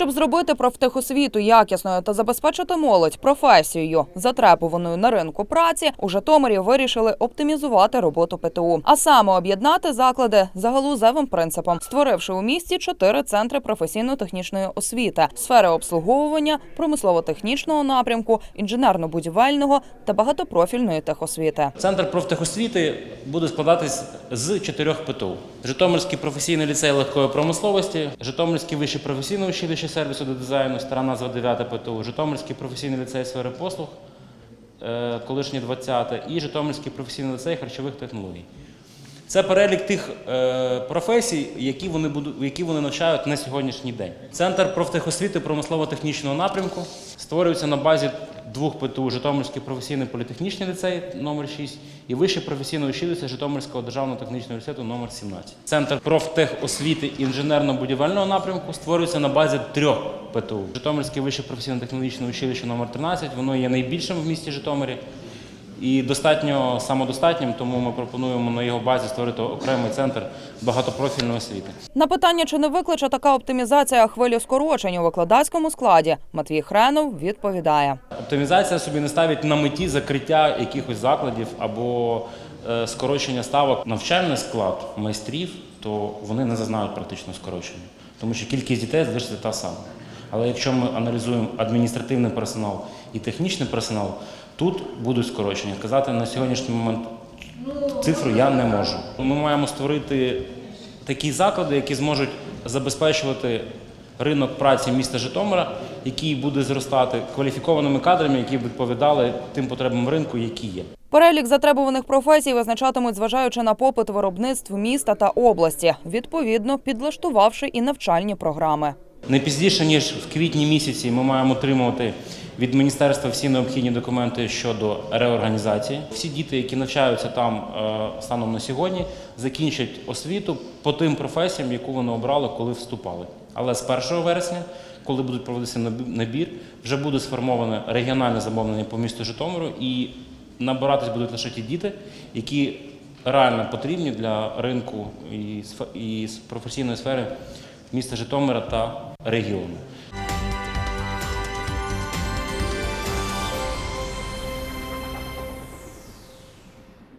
Щоб зробити профтехосвіту якісною та забезпечити молодь професією, затребуваною на ринку праці, у Житомирі вирішили оптимізувати роботу ПТУ, а саме об'єднати заклади за галузевим принципом, створивши у місті чотири центри професійно-технічної освіти, сфери обслуговування, промислово-технічного напрямку, інженерно-будівельного та багатопрофільної техосвіти. Центр профтехосвіти буде складатись з чотирьох ПТУ: Житомирський професійний ліцей легкої промисловості, Житомирський вищий професійне училище сервісу до дизайну, стара назва 9 ПТУ, Житомирський професійний ліцей сфери послуг, е, колишнє 20 і Житомирський професійний ліцей харчових технологій. Це перелік тих е, професій, які вони будуть, які вони навчають на сьогоднішній день. Центр профтехосвіти промислово-технічного напрямку створюється на базі двох ПТУ Житомирський професійний політехнічний ліцей номер 6 і Вище професійне училище Житомирського державного технічного університету номер 17. Центр профтехосвіти інженерно-будівельного напрямку створюється на базі трьох ПТУ. Житомирське вище професійно-технологічне училище номер 13 воно є найбільшим в місті Житомирі і достатньо самодостатнім, тому ми пропонуємо на його базі створити окремий центр багатопрофільної освіти. На питання, чи не викличе така оптимізація хвилю скорочень у викладацькому складі, Матвій Хренов відповідає. Оптимізація собі не ставить на меті закриття якихось закладів або е, скорочення ставок. Навчальний склад майстрів, то вони не зазнають практично скорочення, тому що кількість дітей залишиться та сама. Але якщо ми аналізуємо адміністративний персонал і технічний персонал, тут будуть скорочення. Казати на сьогоднішній момент цифру я не можу. Ми маємо створити такі заклади, які зможуть забезпечувати ринок праці міста Житомира, який буде зростати кваліфікованими кадрами, які б відповідали тим потребам ринку, які є. Перелік затребуваних професій визначатимуть, зважаючи на попит виробництв міста та області, відповідно підлаштувавши і навчальні програми. Не пізніше ніж в квітні місяці ми маємо отримувати від міністерства всі необхідні документи щодо реорганізації. Всі діти, які навчаються там е, станом на сьогодні, закінчать освіту по тим професіям, яку вони обрали, коли вступали. Але з 1 вересня, коли будуть проводитися набі- набір, вже буде сформоване регіональне замовлення по місту Житомиру і набиратись будуть лише ті діти, які реально потрібні для ринку і професійної сфери міста Житомира та регіону.